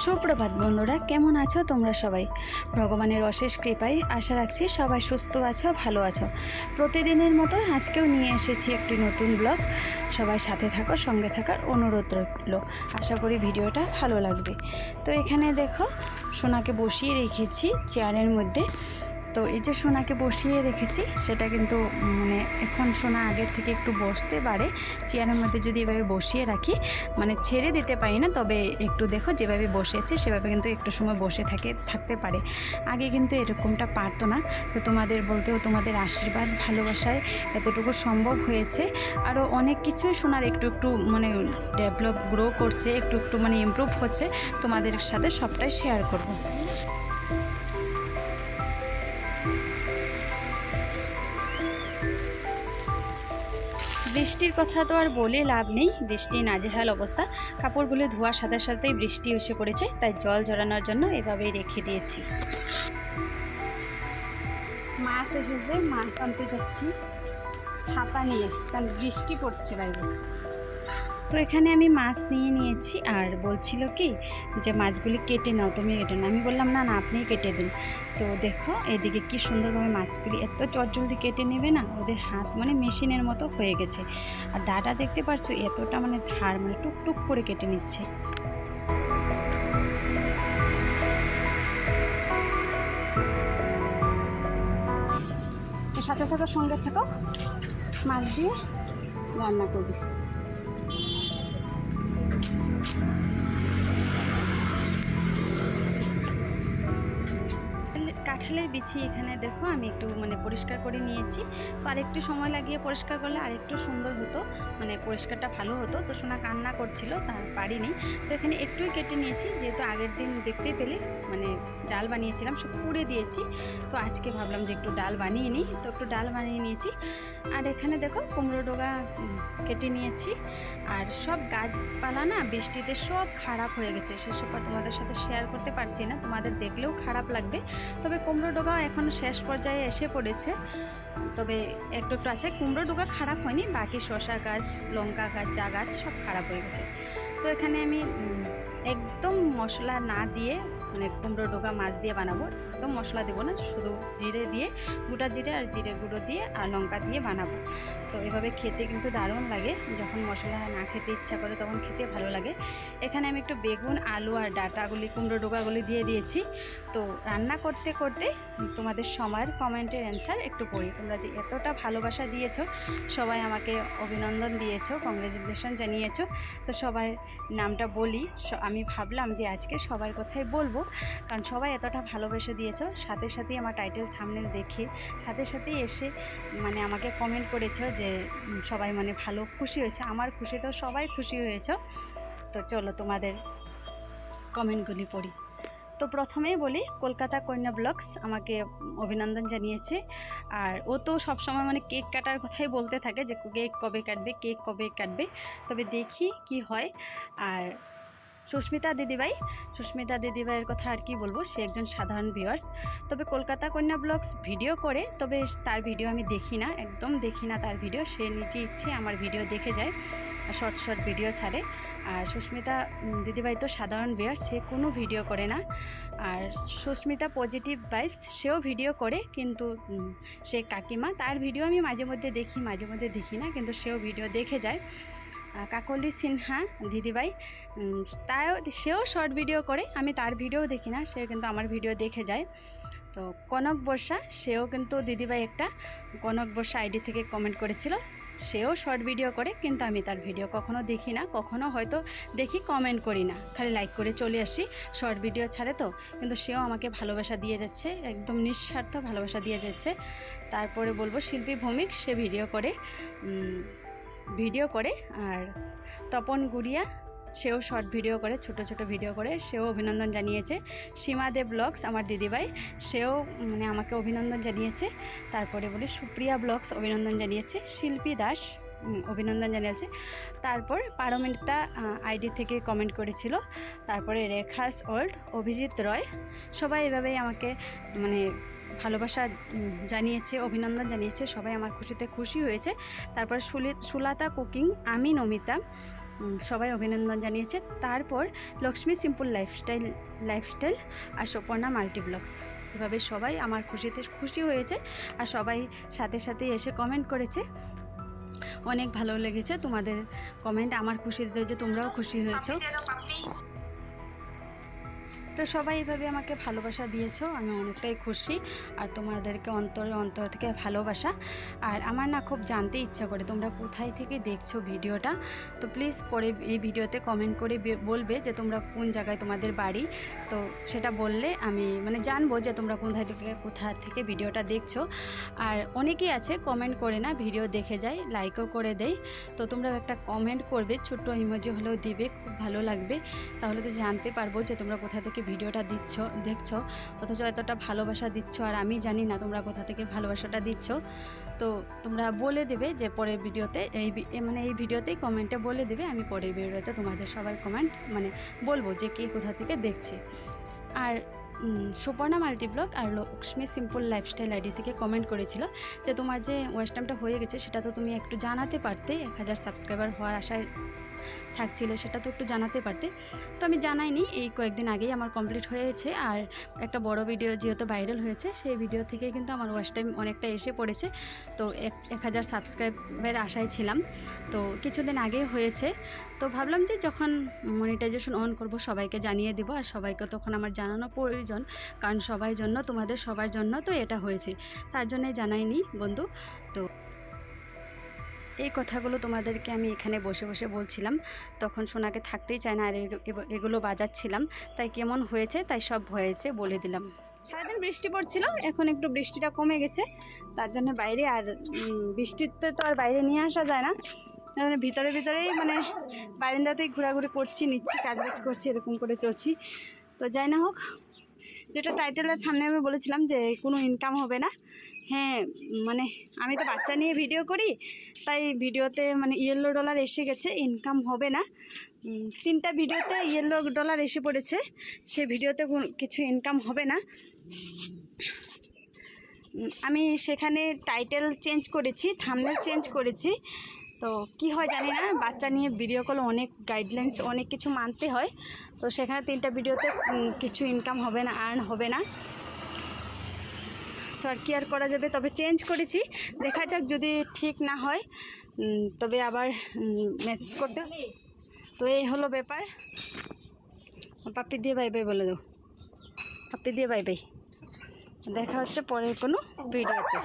সুপ্রভাত বন্ধুরা, কেমন আছো তোমরা সবাই? ভগবানের অশেষ কৃপায় আশা রাখছি সবাই সুস্থ আছো, ভালো আছো। প্রতিদিনের মতো আজকেও নিয়ে এসেছি একটি নতুন ব্লগ। সবাই সাথে থাকো, সঙ্গে থাকার অনুরোধ রইল। আশা করি ভিডিওটা ভালো লাগবে। তো এখানে দেখো, সোনাকে বসিয়ে রেখেছি চেয়ারের মধ্যে। তো এই যে সোনাকে বসিয়ে রেখেছি, সেটা কিন্তু মানে এখন সোনা আগের থেকে একটু বসতে পারে। চেয়ারের মধ্যে যদি এভাবে বসিয়ে রাখি মানে ছেড়ে দিতে পারি না, তবে একটু দেখো যেভাবে বসেছে, সেভাবে কিন্তু একটু সময় বসে থাকে, থাকতে পারে। আগে কিন্তু এরকমটা পারতো না। তো তোমাদের বলতেও তোমাদের আশীর্বাদ, ভালোবাসায় এতটুকু সম্ভব হয়েছে। আরও অনেক কিছুই সোনার একটু একটু মানে ডেভেলপ, গ্রো করছে, একটু একটু মানে ইমপ্রুভ হচ্ছে। তোমাদের সাথে সবটাই শেয়ার করব। বৃষ্টির কথা তো আর বলে লাভ নেই। বৃষ্টি নাজেহাল অবস্থা। কাপড়গুলো ধোয়ার সাথে সাথেই বৃষ্টি এসে পড়েছে, তাই জল জড়ানোর জন্য এভাবেই রেখে দিয়েছি। মাছ এসেছে, মাছ আনতে যাচ্ছি। ছাতা নিয়ে, কারণ বৃষ্টি পড়ছে বাইরে। তো এখানে আমি মাছ নিয়ে নিয়েছি আর বলছিল কি যে মাছগুলি কেটে নাও, তুমি কেটে নাও। আমি বললাম, না না, আপনিই কেটে দিন। তো দেখো, এদিকে কি সুন্দরভাবে মাছগুলি এত চটজলদি কেটে নেবে না, ওদের হাত মানে মেশিনের মতো হয়ে গেছে। আর দাটা দেখতে পাচ্ছ এতটা মানে ধার মানে টুকটুক করে কেটে নিচ্ছে। সাথে থাকো, সঙ্গে থাকো। মাছ দিয়ে রান্না করবি। sleep. কাঁঠালের বিছি এখানে দেখো, আমি একটু মানে পরিষ্কার করে নিয়েছি। তো আরেকটু সময় লাগিয়ে পরিষ্কার করলে আরেকটু সুন্দর হতো মানে পরিষ্কারটা ভালো হতো। তো সোনা কান্না করছিল, তার পারিনি। তো এখানে একটুই কেটে নিয়েছি, যেহেতু আগের দিন দেখতেই পেলে মানে ডাল বানিয়েছিলাম, সব পুড়ে দিয়েছি। তো আজকে ভাবলাম যে একটু ডাল বানিয়ে নিই। তো একটু ডাল বানিয়ে নিয়েছি। আর এখানে দেখো, কুমড়ো ডোগা কেটে নিয়েছি। আর সব গাছপালা না, বৃষ্টিতে সব খারাপ হয়ে গেছে। সেসব তোমাদের সাথে শেয়ার করতে পারছি না। তোমাদের দেখলেও খারাপ লাগবে। তবে কুমড়ো ডোগাও এখন শেষ পর্যায়ে এসে পড়েছে। তবে একটু একটু আছে, কুমড়ো ডোগা খারাপ হয়নি, বাকি শশা গাছ, লঙ্কা গাছ চা গাছ সব খারাপ হয়ে গেছে। তো এখানে আমি একদম মশলা না দিয়ে মানে কুমড়ো ডোগা মাছ দিয়ে বানাবো। একদম মশলা দেবো না, শুধু জিরে দিয়ে, গোটা জিরে আর জিরে গুঁড়ো দিয়ে আর লঙ্কা দিয়ে বানাবো। তো এভাবে খেতে কিন্তু দারুণ লাগে। যখন মশলা না খেতে ইচ্ছা করে তখন খেতে ভালো লাগে। এখানে আমি একটু বেগুন, আলু আর ডাটাগুলি, কুমড়ো ডোকাগুলি দিয়ে দিয়েছি। তো রান্না করতে করতে তোমাদের সময়ের কমেন্টের অ্যান্সার একটু পড়ি। তোমরা যে এতটা ভালোবাসা দিয়েছ, সবাই আমাকে অভিনন্দন দিয়েছ, কংগ্রেচুলেশন জানিয়েছো। তো সবার নামটা বলি আমি ভাবলাম যে আজকে সবার কথাই বলব। কারণ সবাই এতটা ভালোবেসে দিয়েছ। সাথে সাথেই আমার টাইটেল থামনেল দেখে, সাথে সাথেই এসে মানে আমাকে কমেন্ট করেছ যে সবাই মানে ভালো খুশি হয়েছে। আমার খুশি তো সবাই খুশি হয়েছো। তো চলো তোমাদের কমেন্টগুলি পড়ি। তো প্রথমেই বলি, কলকাতা কন্যা ব্লগস আমাকে অভিনন্দন জানিয়েছে। আর ও তো সবসময় মানে কেক কাটার কথাই বলতে থাকে যে, কেক কবে কাটবে, কেক কবে কাটবে। তবে দেখি কি হয়। আর সুস্মিতা দিদিভাই। সুস্মিতা দিদিভাইয়ের কথা আর কি বলব, সে একজন সাধারণ ভিউয়ার্স তবে কলকাতা কন্যা ব্লগস ভিডিও করে, তবে তার ভিডিও আমি দেখি না, একদম দেখি না তার ভিডিও। সে নিজে ইচ্ছে আমার ভিডিও দেখে যায় শর্ট শর্ট ভিডিও ছাড়ে। আর সুস্মিতা দিদিভাই তো সাধারণ ভিউয়ার্স সে কোনো ভিডিও করে না। আর সুস্মিতা পজিটিভ ভাইবস সেও ভিডিও করে, কিন্তু সে কাকিমা, তার ভিডিও আমি মাঝে মধ্যে দেখি, মাঝে মধ্যে দেখি না, কিন্তু সেও ভিডিও দেখে যায়। কাকলি সিনহা দিদিভাই। তার সেও শর্ট ভিডিও করে, আমি তার ভিডিও দেখি না, সে কিন্তু আমার ভিডিও দেখে যায়। তো কনক বর্ষা, সেও কিন্তু দিদিভাই একটা, কনক বর্ষা আইডি থেকে কমেন্ট করেছিল, সেও শর্ট ভিডিও করে, কিন্তু আমি তার ভিডিও কখনো দেখি না, কখনো হয়তো দেখি কমেন্ট করি না, খালি লাইক করে চলে আসি, শর্ট ভিডিও ছাড়ে তো, কিন্তু সেও আমাকে ভালোবাসা দিয়ে যাচ্ছে, একদম নিঃস্বার্থ ভালোবাসা দিয়ে যাচ্ছে। তারপরে বলব শিল্পী ভৌমিক, সে ভিডিও করে ভিডিও করে, আর তপন গুড়িয়া, সেও শর্ট ভিডিও করে, ছোট ছোট ভিডিও করে, সেও অভিনন্দন জানিয়েছে। সীমা দে ব্লগস, আমার দিদিভাই, সেও মানে আমাকে অভিনন্দন জানিয়েছে। তারপরে বলি সুপ্রিয়া ব্লগস, অভিনন্দন জানিয়েছে। শিল্পী দাস অভিনন্দন জানিয়েছে। তারপর পারমিতা আইডি থেকে কমেন্ট করেছিল। তারপরে রেখাস ওল্ড, অভিজিৎ রয়, সবাই এভাবেই আমাকে মানে ভালোবাসা জানিয়েছে, অভিনন্দন জানিয়েছে, সবাই আমার খুশিতে খুশি হয়েছে। তারপর সুলি, সুলাতা কুকিং, আমি নমিতা সবাই অভিনন্দন জানিয়েছে। তারপর লক্ষ্মী সিম্পল লাইফস্টাইল লাইফস্টাইল আর সুপর্ণা মাল্টিব্লগস। এভাবে সবাই আমার খুশিতে খুশি হয়েছে আর সবাই সাথে সাথে এসে কমেন্ট করেছে। অনেক ভালো লেগেছে তোমাদের কমেন্ট আমার খুশি দিতে যে তোমরাও খুশি হয়েছো। তো সবাই এভাবে আমাকে ভালোবাসা দিয়েছ, আমি অনেকটাই খুশি। আর তোমাদেরকে অন্তরে, অন্তর থেকে ভালোবাসা। আর আমার না খুব জানতে ইচ্ছা করে তোমরা কোথায় থেকে দেখছ ভিডিওটা। তো প্লিজ পরে এই ভিডিওতে কমেন্ট করে বলবে যে তোমরা কোন জায়গায় তোমাদের বাড়ি। তো সেটা বললে আমি মানে জানব যে তোমরা কোথায় থেকে, কোথা থেকে ভিডিওটা দেখছ। আর অনেকেই আছে কমেন্ট করে না, ভিডিও দেখে যায় লাইকও করে দেয়। তো তোমরা একটা কমেন্ট করবে, ছোট্ট ইমোজি হলেও দিবে, খুব ভালো লাগবে। তাহলে তো জানতে পারব যে তোমরা কোথা থেকে ভিডিওটা দিচ্ছ, দেখছ, অথচ এতটা ভালোবাসা দিচ্ছ, আর আমি জানি না তোমরা কোথা থেকে ভালোবাসাটা দিচ্ছ। তো তোমরা বলে দেবে যে পরের ভিডিওতে এই মানে এই ভিডিওতেই কমেন্টে বলে দেবে, আমি পরের ভিডিওতে তোমাদের সবার কমেন্ট মানে বলব যে কে কোথা থেকে দেখছে। আর সুপর্ণা মাল্টিব্লগ আর লক্ষ্মী সিম্পল লাইফস্টাইল আইডি থেকে কমেন্ট করেছিল যে তোমার যে ওয়েস্টামটা হয়ে গেছে, সেটা তো তুমি একটু জানাতে পারতে, এক হাজার সাবস্ক্রাইবার হওয়ার আশায় থাকছিলে, সেটা তো একটু জানাতে পারতে। তো আমি জানাইনি, এই কয়েকদিন আগেই আমার কমপ্লিট হয়েছে। আর একটা বড় ভিডিও যেহেতু ভাইরাল হয়েছে, সেই ভিডিও থেকে কিন্তু আমার ওয়াচ টাইম অনেকটা এসে পড়েছে। তো এক হাজার সাবস্ক্রাইবের আশায় ছিলাম। তো কিছুদিন আগেই হয়েছে। তো ভাবলাম যে যখন মনিটাইজেশন অন করব, সবাইকে জানিয়ে দেবো। আর সবাইকে তখন আমার জানানো প্রয়োজন, কারণ সবার জন্য, তোমাদের সবার জন্য তো এটা হয়েছে। তার জন্যে জানাইনি, বন্ধু। তো এই কথাগুলো তোমাদেরকে আমি এখানে বসে বসে বলছিলাম। তখন সোনাকে থাকতেই চায় না আর এগ- এগ- এগুলো বাজাচ্ছিলাম। তাই কেমন হয়েছে তাই সব হয়েছে বলে দিলাম। সারাদিন বৃষ্টি পড়ছিল এখন একটু বৃষ্টিটা কমে গেছে। তার জন্য বাইরে আর উম, বৃষ্টিতে তো আর বাইরে নিয়ে আসা যায় না। জন্য ভিতরে ভিতরেই মানে বারিন্দাতেই ঘোরাঘুরি করছি নিচ্ছি কাজবাজ করছি এরকম করে চলছি। তো যাই না হোক যেটা টাইটেলের সামনে আমি বলেছিলাম যে কোনো ইনকাম হবে না। হ্যাঁ মানে আমি তো বাচ্চা নিয়ে ভিডিও করি, তাই ভিডিওতে মানে ইয়েলো ডলার এসে গেছে ইনকাম হবে না। তিনটা ভিডিওতে ইয়েলো ডলার এসে পড়েছে, সে ভিডিওতে কিছু ইনকাম হবে না। আমি সেখানে টাইটেল চেঞ্জ করেছি থামনেল চেঞ্জ করেছি। তো কি হয় জানি না, বাচ্চা নিয়ে ভিডিও কল অনেক গাইডলাইন্স অনেক কিছু মানতে হয়। তো সেখানে তিনটা ভিডিওতে কিছু ইনকাম হবে না আর্ন হবে না। তো আর কি আর করা যাবে? তবে চেঞ্জ করেছি। দেখা যাক যদি ঠিক না হয় তবে আবার মেসেজ করতে। তো এই হলো ব্যাপার। পাপি দিয়ে বাই বাই বলে দাও। পাপি দিয়ে বাই বাই দেখা হচ্ছে পরের কোনো ভিডিওতে।